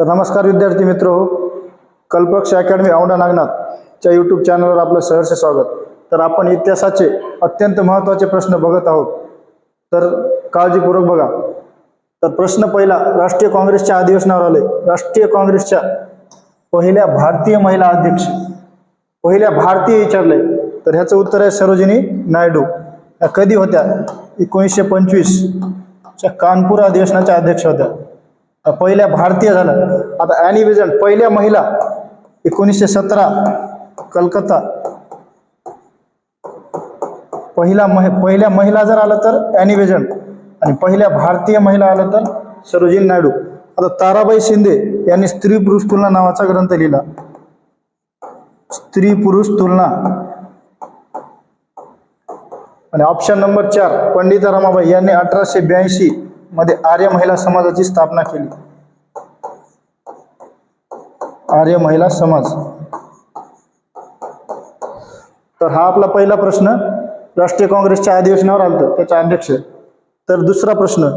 तर नमस्कार विद्यार्थी मित्र. हो कल्पक्ष अकॅडमी औंढा नागनाथच्या यूट्यूब चॅनलवर आपलं सहर्ष स्वागत. तर आपण इतिहासाचे अत्यंत महत्त्वाचे प्रश्न बघत आहोत. तर काळजीपूर्वक बघा. तर प्रश्न पहिला राष्ट्रीय काँग्रेसच्या अधिवेशनावर आले. राष्ट्रीय काँग्रेसच्या पहिल्या भारतीय महिला अध्यक्ष पहिल्या भारतीय विचारले. तर ह्याचं उत्तर आहे सरोजिनी नायडू. या कधी होत्या? एकोणीसशे पंचवीसच्या कानपूर अधिवेशनाच्या अध्यक्ष होत्या. पहिल्या भारतीय झालं. आता ॲनी बेझंट पहिल्या महिला एकोणीसशे सतरा कलकत्ता. पहिला मह पहिल्या महिला जर आलं तर ॲनी बेझंट आणि पहिल्या भारतीय महिला आलं तर सरोजिनी नायडू. आता ताराबाई शिंदे यांनी स्त्री पुरुष तुलना नावाचा ग्रंथ लिहिला. स्त्री पुरुष तुलना. आणि ऑप्शन नंबर चार पंडिता रमाबाई यांनी अठराशे ब्याऐंशी मध्ये आर्य महिला समाजाची स्थापना केली. आर्य महिला समाज. तर हा आपला पहिला प्रश्न. राष्ट्रीय काँग्रेसच्या अधिवेशनावर आलता त्याचा अध्यक्ष. तर दुसरा प्रश्न.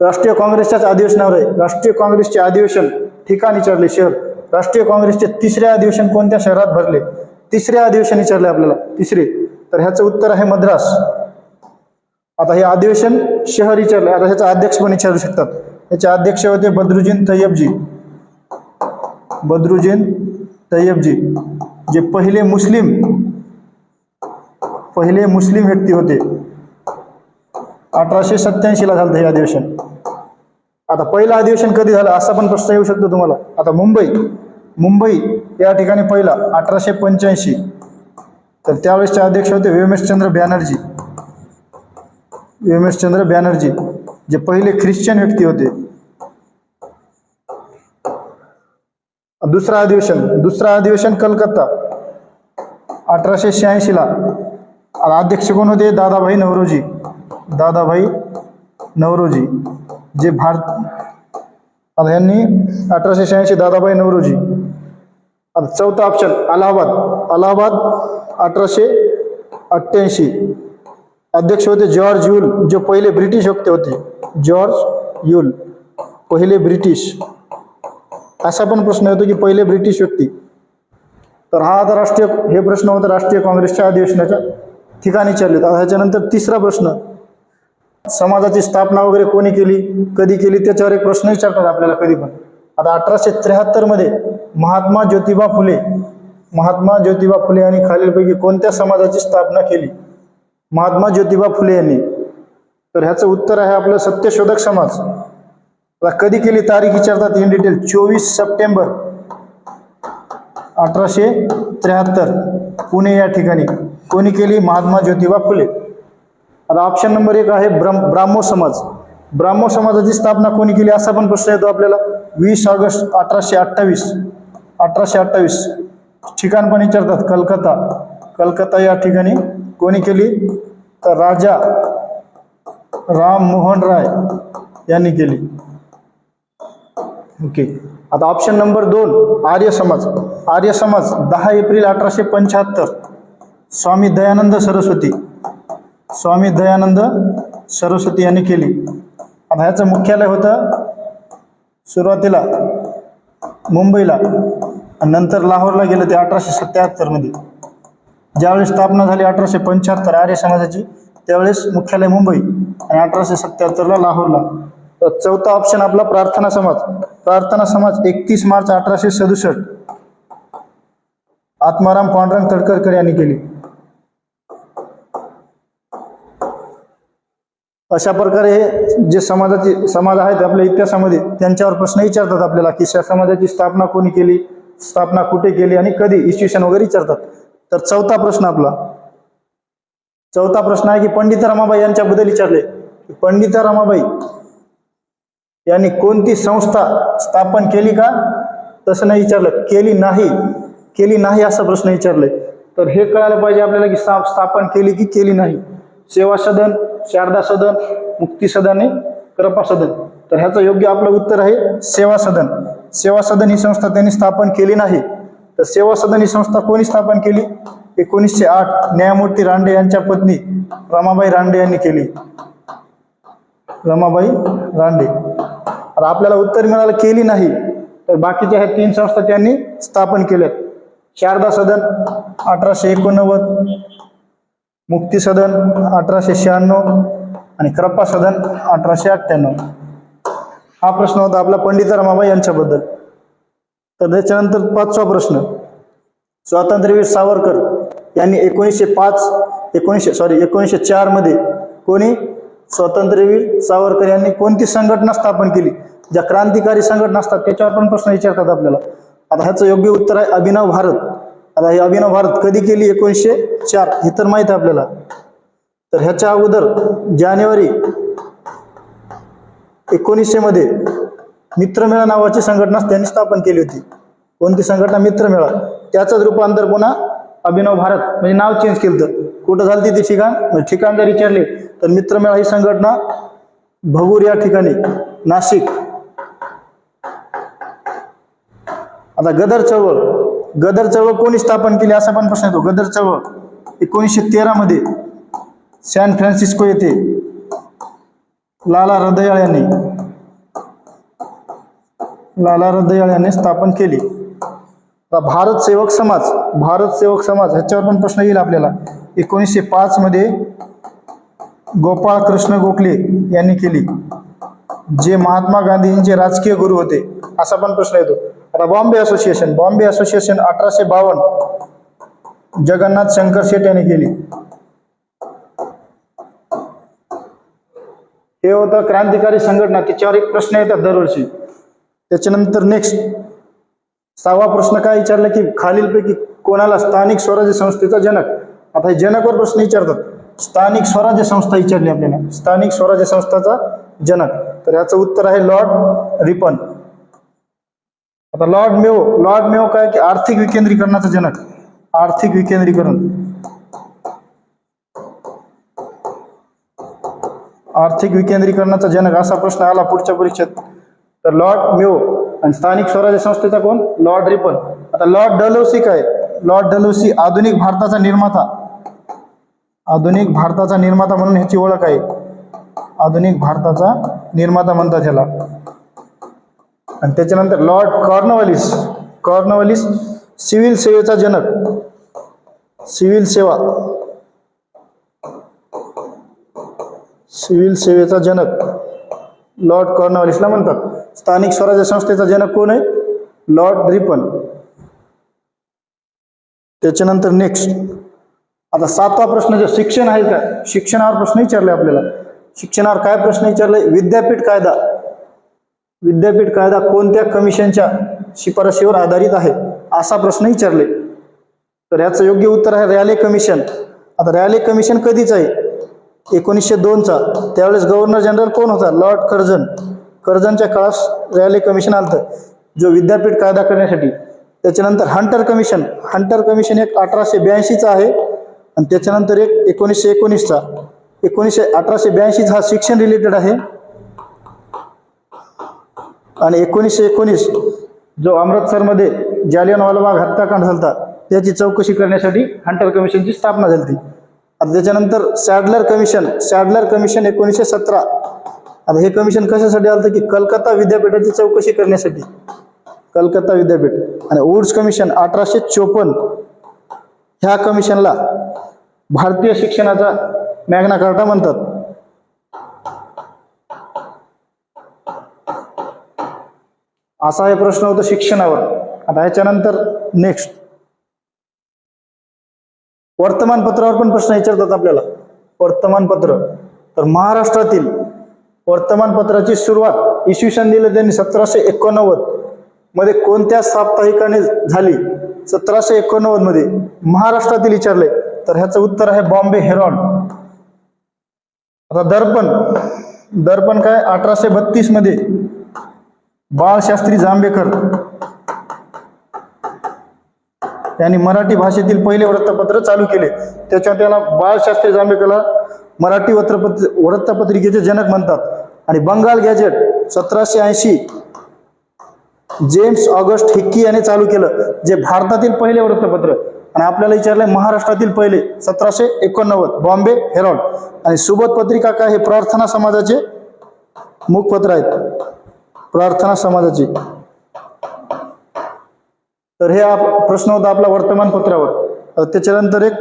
राष्ट्रीय काँग्रेसच्याच अधिवेशनावर आहे. राष्ट्रीय काँग्रेसचे अधिवेशन ठिकाण विचारले शहर. राष्ट्रीय काँग्रेसचे तिसरे अधिवेशन कोणत्या शहरात भरले? तिसरे अधिवेशन विचारले आपल्याला तिसरे. तर ह्याचं उत्तर आहे मद्रास. आता हे अधिवेशन शहर विचारले आता ह्याचा अध्यक्ष पण विचारू शकतात. याचे अध्यक्ष होते बद्रुजीन तय्यबजी बद्रुजीन तय्यबजी जे पहिले मुस्लिम पहिले मुस्लिम व्यक्ती होते. अठराशे सत्याऐंशीला झालं हे अधिवेशन. आता पहिलं अधिवेशन कधी झालं असा पण प्रश्न येऊ शकतो तुम्हाला. आता मुंबई मुंबई या ठिकाणी पहिला अठराशे पंच्याऐंशी. तर त्यावेळेसचे अध्यक्ष होते व्योमेशचंद्र बॅनर्जी. चंद्र बॅनर्जी जे पहिले ख्रिश्चन व्यक्ती होते. दुसरा अधिवेशन दुसरा अधिवेशन कलकत्ता अठराशे शहाऐंशीला अध्यक्ष कोण होते? दादाभाई नवरोजी. दादाभाई नवरोजी जे भारत आता यांनी अठराशे शहाऐंशी दादाभाई नवरोजी. आता चौथा ऑप्शन अलाहाबाद. अलाहाबाद अठराशे अठ्ठ्याऐंशी. अध्यक्ष होते जॉर्ज युल जे पहिले ब्रिटिश व्यक्ती होते. जॉर्ज युल पहिले ब्रिटिश. असा पण प्रश्न येतो की पहिले ब्रिटिश व्यक्ती. तर हा आता राष्ट्रीय हे प्रश्न होता राष्ट्रीय काँग्रेसच्या अधिवेशनाच्या ठिकाणी चालले होते. ह्याच्यानंतर तिसरा प्रश्न समाजाची स्थापना वगैरे कोणी केली कधी केली त्याच्यावर एक प्रश्न विचारतात आपल्याला कधी पण. आता अठराशे त्र्याहत्तरमध्ये महात्मा ज्योतिबा फुले महात्मा ज्योतिबा फुले यांनी खालीलपैकी कोणत्या समाजाची स्थापना केली? महात्मा ज्योतिबा फुले यांनी. तर ह्याचं उत्तर आहे आपलं सत्यशोधक समाज. आता कधी केली तारीख विचारतात इन डिटेल चोवीस सप्टेंबर अठराशे त्र्याहत्तर. पुणे या ठिकाणी. कोणी केली? महात्मा ज्योतिबा फुले. आता ऑप्शन नंबर एक आहे ब्रह्म ब्राह्मो समाज. ब्राह्मो समाजाची स्थापना कोणी केली? असा पण प्रश्न येतो आपल्याला. वीस ऑगस्ट अठराशे अठ्ठावीस. अठराशे अठ्ठावीस. ठिकाण पण विचारतात कलकत्ता. कलकत्ता या ठिकाणी कोणी केली? तर राजा राम मोहन राय यांनी केली. ओके. आता ऑप्शन नंबर दोन आर्य समाज. आर्य समाज दहा एप्रिल अठराशे पंच्याहत्तर. स्वामी दयानंद सरस्वती. स्वामी दयानंद सरस्वती यांनी केली. आता ह्याचं मुख्यालय होतं सुरुवातीला मुंबईला. नंतर लाहोरला गेलं ते अठराशे सत्याहत्तरमध्ये. ज्यावेळेस स्थापना झाली अठराशे पंच्याहत्तर आर्य समाजाची त्यावेळेस मुख्यालय मुंबई आणि अठराशे सत्याहत्तरला लाहोरला. तर चौथा ऑप्शन आपला प्रार्थना समाज. प्रार्थना समाज एकतीस मार्च अठराशे सदुसष्ट. आत्माराम पांडुरंग तडकरकर यांनी केली. अशा प्रकारे हे जे समाजाचे समाज आहेत आपल्या इतिहासामध्ये त्यांच्यावर प्रश्न विचारतात आपल्याला की समाजाची स्थापना कोणी केली स्थापना कुठे केली आणि कधी इसवी सन वगैरे विचारतात. तर चौथा प्रश्न आपला. चौथा प्रश्न आहे की पंडित रमाबाई यांच्याबद्दल विचारले. की पंडित रमाबाई यांनी कोणती संस्था स्थापन केली का? तसं नाही विचारलं. केली नाही. केली नाही असा प्रश्न विचारले. तर हे कळायला पाहिजे आपल्याला की स्थापन केली की केली नाही. सेवा सदन शारदा सदन मुक्ती सदन आणि कृपा सदन. तर ह्याचं योग्य आपलं उत्तर आहे सेवा सदन. सेवा सदन ही संस्था त्यांनी स्थापन केली नाही. तर सेवा सदन ही संस्था कोणी स्थापन केली? एकोणीसशे आठ न्यायमूर्ती रांडे यांच्या पत्नी रमाबाई रांडे यांनी केली. रमाबाई रांडे आता आपल्याला उत्तर मिळालं केली नाही तर बाकीच्या ह्या तीन संस्था त्यांनी स्थापन केल्या शारदा सदन अठराशे एकोणनव्वद मुक्ती सदन अठराशे शहाण्णव आणि क्रप्पा सदन अठराशे अठ्ठ्याण्णव. हा प्रश्न होता आपला पंडित रमाबाई यांच्याबद्दल. तर त्याच्यानंतर पाचवा प्रश्न. स्वातंत्र्यवीर सावरकर यांनी एकोणीसशे पाच एकोणीसशे सॉरी एकोणीसशे चारमध्ये कोणी स्वातंत्र्यवीर सावरकर यांनी कोणती संघटना स्थापन केली? ज्या क्रांतिकारी संघटना असतात त्याच्यावर पण प्रश्न विचारतात आपल्याला. आता ह्याचं योग्य उत्तर आहे अभिनव भारत. आता हे अभिनव भारत कधी केली? एकोणीसशे चार. हे तर माहीत आहे आपल्याला. तर ह्याच्या अगोदर जानेवारी एकोणीसशे मध्ये मित्रमेळा नावाची संघटना त्यांनी स्थापन केली होती. कोणती संघटना? मित्रमेळा. त्याचंच रूपांतर पुन्हा अभिनव भारत म्हणजे नाव चेंज केलं तर कुठं झालं ती ठिकाण? म्हणजे ठिकाण जर विचारले तर मित्रमेळा ही संघटना भगूर या ठिकाणी नाशिक. आता गदर चळवळ. गदर चळवळ कोणी स्थापन केली? असा पण प्रश्न येतो. गदर चळवळ एकोणीसशे तेरामध्ये सॅन फ्रान्सिस्को येथे लाला हृदयाळ यांनी लाला हृदयाळ यांनी स्थापन केली. भारत सेवक समाज भारत सेवक समाज ह्याच्यावर पण प्रश्न येईल आपल्याला. एकोणीसशे पाच मध्ये गोपाळ कृष्ण गोखले यांनी केली. जे महात्मा गांधींचे राजकीय गुरु होते असा पण प्रश्न येतो. आता बॉम्बे असोसिएशन बॉम्बे असोसिएशन अठराशे बावन्न जगन्नाथ शंकर शेट यांनी केली. हे होतं क्रांतिकारी संघटना त्याच्यावर एक प्रश्न येतात दरवर्षी. त्याच्यानंतर नेक्स्ट सहावा प्रश्न काय विचारला की खालीलपैकी कोणाला स्थानिक स्वराज्य संस्थेचा जनक? आता हे जनकवर प्रश्न विचारतात. स्थानिक स्वराज्य संस्था विचारली आपल्याला. स्थानिक स्वराज्य संस्थाचा जनक. तर याचं उत्तर आहे लॉर्ड रिपन. आता लॉर्ड मेओ लॉर्ड मेओ काय की आर्थिक विकेंद्रीकरणाचा जनक. आर्थिक विकेंद्रीकरण. आर्थिक विकेंद्रीकरणाचा जनक असा प्रश्न आला पुढच्या परीक्षेत. तर लॉर्ड म्यू आणि स्थानिक स्वराज्य संस्थेचा कोण? लॉर्ड रिपन आता लॉर्ड डलोसी काय? लॉर्ड डलोसी आधुनिक भारताचा निर्माता. आधुनिक भारताचा निर्माता म्हणून ह्याची ओळख आहे. आधुनिक भारताचा निर्माता म्हणतात ह्याला. आणि त्याच्यानंतर लॉर्ड कॉर्नवालिस. कॉर्नवालिस सिव्हिल सेवेचा जनक. सिव्हिल सेवा. सिव्हिल सेवेचा जनक. लॉर्ड कॉर्नवालिसला म्हणतात. स्थानिक स्वराज्य संस्थेचा जनक कोण आहे लॉर्ड रिपन. त्याच्यानंतर नेक्स्ट. आता सातवा प्रश्न जो शिक्षण आहे का? शिक्षणावर प्रश्न विचारले आपल्याला. शिक्षणावर काय प्रश्न विचारले? विद्यापीठ कायदा. विद्यापीठ कायदा कोणत्या कमिशनच्या शिफारशीवर आधारित आहे? असा प्रश्न विचारले. तर याचं योग्य उत्तर आहे रॅले कमिशन. आता रॅले कमिशन कधीच आहे? एकोणीसशे दोनचा. त्यावेळेस गव्हर्नर जनरल कोण होता? लॉर्ड कर्जन कर्जनच्या काळात रॅले कमिशन आलं जो विद्यापीठ कायदा करण्यासाठी. त्याच्यानंतर हंटर कमिशन. हंटर कमिशन एक अठराशे ब्याऐंशीचा आहे. आणि त्याच्यानंतर एक एकोणीसशे एकोणीसचा. एकोणीसशे अठराशे ब्याऐंशीचा हा शिक्षण रिलेटेड आहे. आणि एकोणीसशे एकोणीस जो अमृतसरमध्ये जालियनवाला बाग हत्याकांड झाला त्याची चौकशी करण्यासाठी हंटर कमिशनची स्थापना झाली होती. आता त्याच्यानंतर सॅडलर कमिशन सॅडलर कमिशन एकोणीसशे सतरा. आता हे कमिशन कशासाठी आलं होतं की कलकत्ता विद्यापीठाची चौकशी करण्यासाठी. कलकत्ता विद्यापीठ. आणि वुड्स कमिशन अठराशे चोपन्न. ह्या कमिशनला भारतीय शिक्षणाचा मॅग्ना कार्टा म्हणतात. असा हे प्रश्न होता शिक्षणावर. आता ह्याच्यानंतर नेक्स्ट वर्तमानपत्रावर पण प्रश्न विचारतात आपल्याला. वर्तमानपत्र. तर महाराष्ट्रातील वर्तमानपत्राची सुरुवात इसवी सन दिलं त्यांनी सतराशे एकोणनव्वदमध्ये कोणत्या साप्ताहिकाने झाली? सतराशे एकोणनव्वदमध्ये महाराष्ट्रातील विचारले. तर ह्याचं उत्तर आहे बॉम्बे हेरॉन आता दर्पण. दर्पण काय? अठराशे बत्तीसमध्ये बाळशास्त्री जांभेकर यांनी मराठी भाषेतील पहिले वृत्तपत्र चालू केले. त्याच्यावर त्याला बाळशास्त्री जांभेकरला मराठी वृत्तपत्र वृत्तपत्रिकेचे जनक म्हणतात. आणि बंगाल गॅजेट सतराशे ऐंशी जेम्स ऑगस्ट हिक्की याने चालू केलं जे भारतातील पहिले वृत्तपत्र. आणि आपल्याला विचारलंय महाराष्ट्रातील पहिले सतराशे एकोणनव्वद बॉम्बे हेरॉल्ड. आणि सुबोध पत्रिका काय हे प्रार्थना समाजाचे मुखपत्र आहेत. प्रार्थना समाजाची. तर हे आप प्रश्न होता आपला वर्तमानपत्रावर. त्याच्यानंतर एक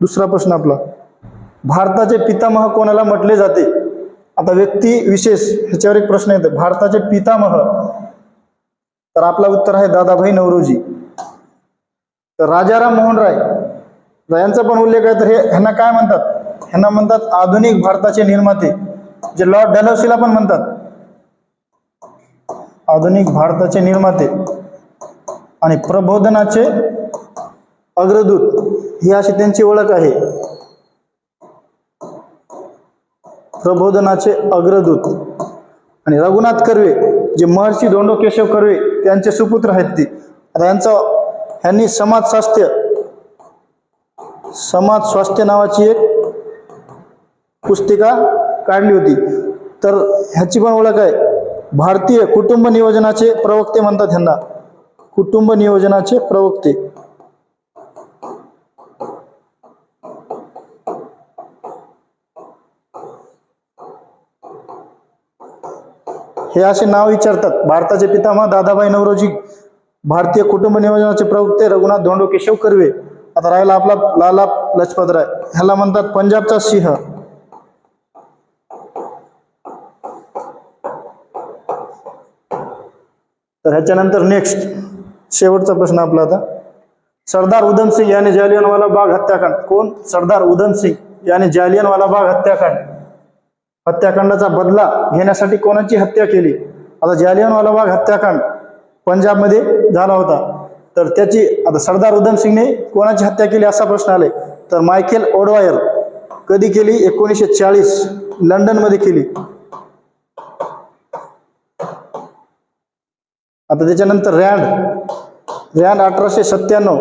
दुसरा प्रश्न आपला. भारताचे पितामह कोणाला म्हटले जाते? आता व्यक्ती विशेष ह्याच्यावर एक प्रश्न येतो. भारताचे पितामह. तर आपला उत्तर आहे दादाभाई नवरोजी. तर राजाराम मोहन राय. यांचा पण उल्लेख आहे. तर हे ह्यांना काय म्हणतात? ह्यांना म्हणतात आधुनिक भारताचे निर्माते. जे लॉर्ड डॅलहौसीला पण म्हणतात. आधुनिक भारताचे निर्माते. आणि प्रबोधनाचे अग्रदूत ही अशी त्यांची ओळख आहे. प्रबोधनाचे अग्रदूत. आणि रघुनाथ कर्वे जे महर्षी धोंडो केशव कर्वे त्यांचे सुपुत्र आहेत ते. आता यांचा ह्यांनी समाज स्वास्थ्य समाज स्वास्थ्य नावाची एक पुस्तिका काढली होती. तर ह्याची पण ओळख आहे. भारतीय कुटुंब नियोजनाचे प्रवक्ते म्हणतात ह्यांना. कुटुंब नियोजनाचे प्रवक्ते. हे असे नाव विचारतात. भारताचे पितामह दादाभाई नवरोजी भारतीय कुटुंब नियोजनाचे प्रवक्ते रघुनाथ धोंडो केशव कर्वे. आता राहिला आपला लाला लजपतराय. ह्याला म्हणतात पंजाबचा सिंह. तर ह्याच्यानंतर नेक्स्ट शेवटचा प्रश्न आपला आता. सरदार उधम सिंग याने जालियनवाला बाग हत्याकांड. कोण? सरदार उधम सिंग याने जालियनवाला बाग हत्याकांड. हत्याकांडाचा बदला घेण्यासाठी कोणाची हत्या केली? आता जालियनवाला बाग हत्याकांड पंजाबमध्ये झाला होता. तर त्याची आता सरदार उधम सिंगने कोणाची हत्या केली असा प्रश्न आले तर मायकेल ओडवायर कधी केली? एकोणीसशे चाळीस लंडनमध्ये केली. आता त्याच्यानंतर रँड. रँड अठराशे सत्त्याण्णव.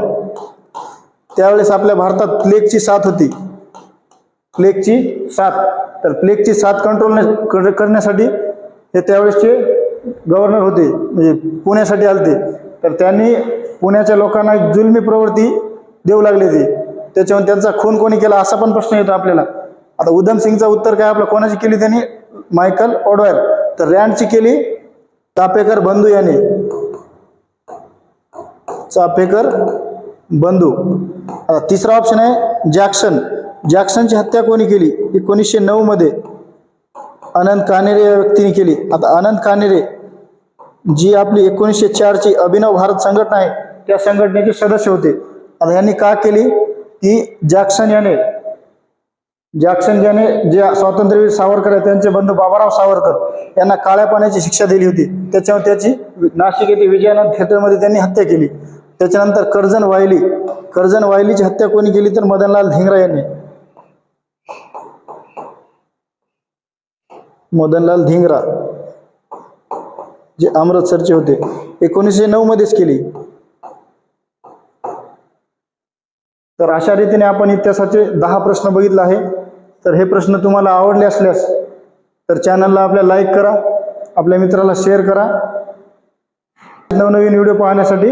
त्यावेळेस आपल्या भारतात प्लेगची साथ होती. प्लेगची साथ. तर प्लेगची साथ कंट्रोल करण्यासाठी हे त्यावेळेसचे गव्हर्नर होते. म्हणजे पुण्यासाठी आलते. तर त्यांनी पुण्याच्या लोकांना एक जुलमी प्रवृत्ती देऊ लागले होती. त्याच्यावर त्यांचा खून कोणी केला असा पण प्रश्न येतो आपल्याला. आता उधमसिंगचा उत्तर काय आपलं? कोणाची केली त्यांनी? मायकल ओडवायर तर रँडची केली तापेकर बंधू याने. चाफेकर बंधू आता तिसरा ऑप्शन आहे जॅक्सन जॅक्सनची हत्या कोणी केली? एकोणीसशे नऊमध्ये अनंत कानेरे या व्यक्तीने केली. आता अनंत कानेरे जी आपली एकोणीसशे चारची अभिनव भारत संघटना आहे त्या संघटनेचे सदस्य होते. आता यांनी का केली? की जॅक्सन याने जॅक्सन याने जे स्वातंत्र्यवीर सावरकर आहे त्यांचे बंधू बाबाराव सावरकर यांना काळ्या पाण्याची शिक्षा दिली होती. त्याच्यावर त्याची नाशिक येथे विजयानंद थिएटरमध्ये त्यांनी हत्या केली. त्याच्यानंतर कर्जन वायली. कर्जन वायलीची हत्या कोणी केली तर मदनलाल धिंगरा यांनी? मदनलाल धिंगरा जे अमृतसरचे होते. एकोणीसशे नऊ मध्येच केली. तर अशा रीतीने आपण इतिहासाचे दहा प्रश्न बघितले आहे. तर हे प्रश्न तुम्हाला आवडले असल्यास तर चॅनलला आपल्या लाईक करा आपल्या मित्राला शेअर करा. नवनवीन व्हिडिओ पाहण्यासाठी